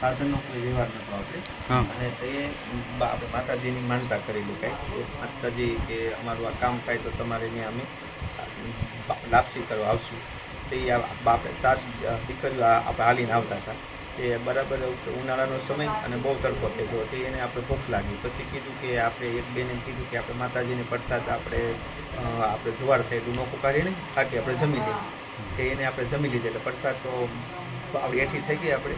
સાધનનો કોઈ વ્યવહાર નહોતો આપણે અને તે બા- આપણે માતાજીની માનતા કરેલી કાંઈ માતાજી કે અમારું આ કામ થાય તો તમારે ને અમે લાપસી કરવા આવશું. તે આપણે સાત દીકરીઓ આપણે હાલીને આવતા હતા. તે બરાબર ઉનાળાનો સમય અને બહુ તડકો થઈ ગયો. તે એને આપણે ભૂખ લાગી. પછી કીધું કે આપણે એક બેને કીધું કે આપણે માતાજીને પ્રસાદ આપણે આપણે જુવાર થયેલું નોખું કાઢીને થાકી આપણે જમી લઈએ. તે એને આપણે જમી લીધે. એટલે પ્રસાદ તો આપણી એઠી થઈ ગઈ આપણે.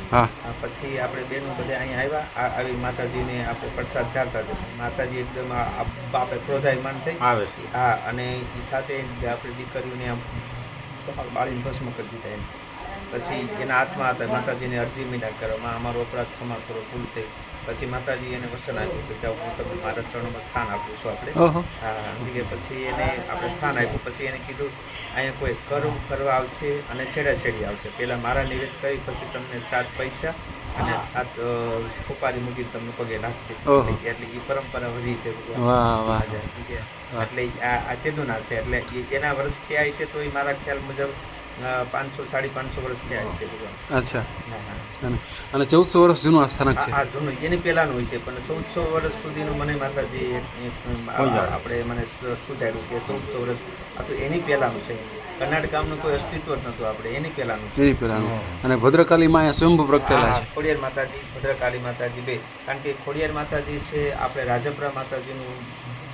પછી આપણે બેનો બધા અહીંયા આવ્યા. આવી માતાજીને આપણે પ્રસાદ ચાલતા હતા. માતાજી એકદમ આપણે ક્રોધાયમાન થઈ. આવે છે. હા અને એ સાથે આપણે દીકરીઓને આમ બાળીને ભસ્મ કરી દીધા એમ. પછી એના હાથમાં હતા માતાજીને અરજી મીના કરવામાં અમારો અપરાધ સમાન કરો ભૂલ થઈ. પછી માતાજી એને વસન આપ્યું કે જાઓ હું તમને મારા શરણોમાં સ્થાન આપું છું આપણે. હા પછી એને આપણે સ્થાન આપ્યું. પછી એને કીધું અહીંયા કોઈ કર્મ કરવા આવશે અને છેડા છેડી આવશે. પહેલાં મારા નિવેદ કરી પછી તમને સાત પૈસા અને સાત ખોપારી મૂકીને તમને પગે લાગશે. ઓહો. એટલે એ પરંપરા વધી છે. એટલે આ આ ના છે. એટલે એના વર્ષ આવી છે તો એ મારા ખ્યાલ મુજબ પાંચસો સાડી પાંચસો વર્ષ થયા છે અચ્છા. અને ચૌદસો વર્ષ જૂનું આ સ્થાનક છે? હા જૂનું. એની પહેલાનું હોય છે પણ ચૌદસો વર્ષ સુધીનું મને માતાજી. આપણે મને સુજાડ્યું કે ચૌદસો વર્ષ આ તો એની પહેલાનું છે. કર્ણાટક ગામનું કોઈ અસ્તિત્વ જ નહોતું આપણે એની પહેલાનું એની પહેલાનું. અને ભદ્રકાલી માં અહીંયા સ્વયંભૂ પ્રગટેલા છે ખોડિયાર માતાજી ભદ્રકાળી માતાજી બે. કારણ કે ખોડિયાર માતાજી છે આપણે રાજપરા માતાજીનું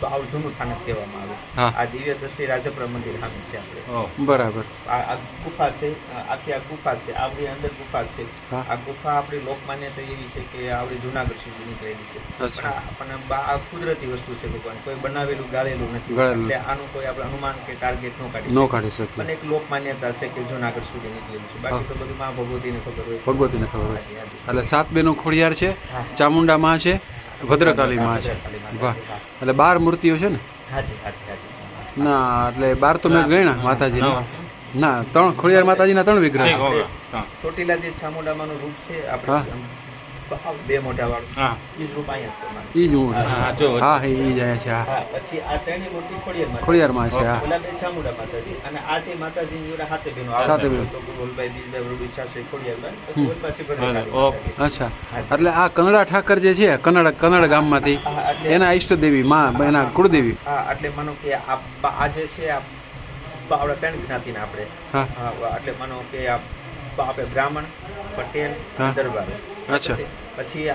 આવું જૂનું સ્થાનક કહેવામાં આવે. આ દિવ્ય દ્રષ્ટિ રાજપરા મંદિર સામે છે આપણે. બરાબર. આ ગુફા છે આખી આ ગુફા છે આવડી અંદર ગુફા છે. આ ગુફા આપણી લોકમાન્યતા એવી છે કે આવડી જુનાગઢ સુધી નીકળેલી છે. પણ આ કુદરતી વસ્તુ છે ભગવાન. કોઈ બનાવેલું ગાળેલું નથી. એટલે આનું કોઈ આપણે અનુમાન કે ટાર્ગેટ ન કાઢી નો કાઢી કાઢી શકીએ પણ એક લોક માન્યતા છે કે જૂનાગઢ સુધી નીકળેલું છે. બાકી તો બધું માં ભગવતીને ખબર હોય. ભગવતીને ખબર હોય. એટલે સાત બેનો ખોડિયાર છે ચામુંડા માં છે ભદ્રકાલી માં છે. વાહ. એટલે બાર મૂર્તિઓ છે ને? હાજી હાજી હાજી. ના એટલે બાર તો મેં ગણ્યા માતાજી. ના. ત્રણ ખોડિયાર માતાજીના ત્રણ વિગ્રહ છે. ચોટીલા જે ચામુંડામાનું રૂપ છે આપણે બે મોટા વાળું. હા. એ જ રૂપ અહીંયા છે એ જ હા, જો. હા એ જ અહીંયા છે હા. પછી આ ત્રણેય મૂર્તિ ખોડિયાર ખોડિયારમાં છે હા. ઓલા બે ચામુંડા માતાજી અને આ છે માતાજી જોડે હાથે બેનો બહેનો. તો ગુરુવલભાઈ બીજભાઈ રૂડી છાશે ખોડિયારભાઈ પછી હમ. ઓલપાસી ભદ્રકાળી અચ્છા. એટલે આ કનડા ઠાકર જે છે કનડ કનડ ગામમાંથી એના ઈષ્ટદેવી માં એના કુળદેવી. હા એટલે માનો કે આ આ જે છે આ બાવડા ત્રણ જ્ઞાતિના આપણે. એટલે માનો કે આ આપણે બ્રાહ્મણ પટેલ. દરબારો અચ્છા. પછી-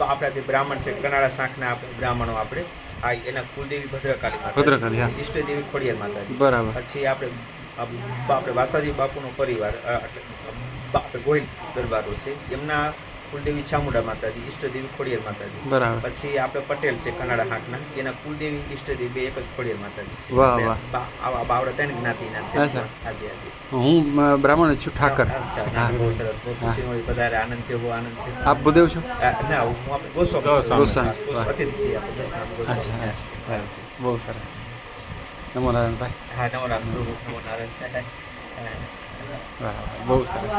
આપણા જે બ્રાહ્મણ છે કનાડા શાખના બ્રાહ્મણો આપણે આ એના કુલદેવી ભદ્રકાલી માતાજી. ભદ્રકાળી, હા. ઈષ્ટદેવી ખોડિયાર માતાજી બરાબર પછી આપણે આપણે વાસાજી બાપુનો પરિવાર આપણે ગોહિલ દરબારો છે એમના કુલદેવી ચામુંડા માતાજી ઈષ્ટદેવી ખોડિયાર માતાજી. બરાબર. પછી આપણે પટેલ છે કનાડા હાંકના એના કુલદેવી ઈષ્ટદેવી બે એક જ ખોડિયાર માતાજી છે. વાહ, વાહ. બા- આવા બાવડા ત્રણ જ્ઞાતિના છે. હાજી હાજી. હું બ્રાહ્મણ છું ઠાકર. બહુ સરસ. બહુ ખુશી મળી વધારે આનંદ થયો બહુ આનંદ થયો. આપ ભૂદેવ છો? ના હું આપણે ગોસ્વામી ગોસ્વામી. હા, અતિથિ છીએ આપણે દસનામ ગોસ્વામી. અચ્છા હા, બહુ સરસ. નમો નારાયણભાઈ હા નામ નારાયણ. હા. બરાબર બહુ સરસ.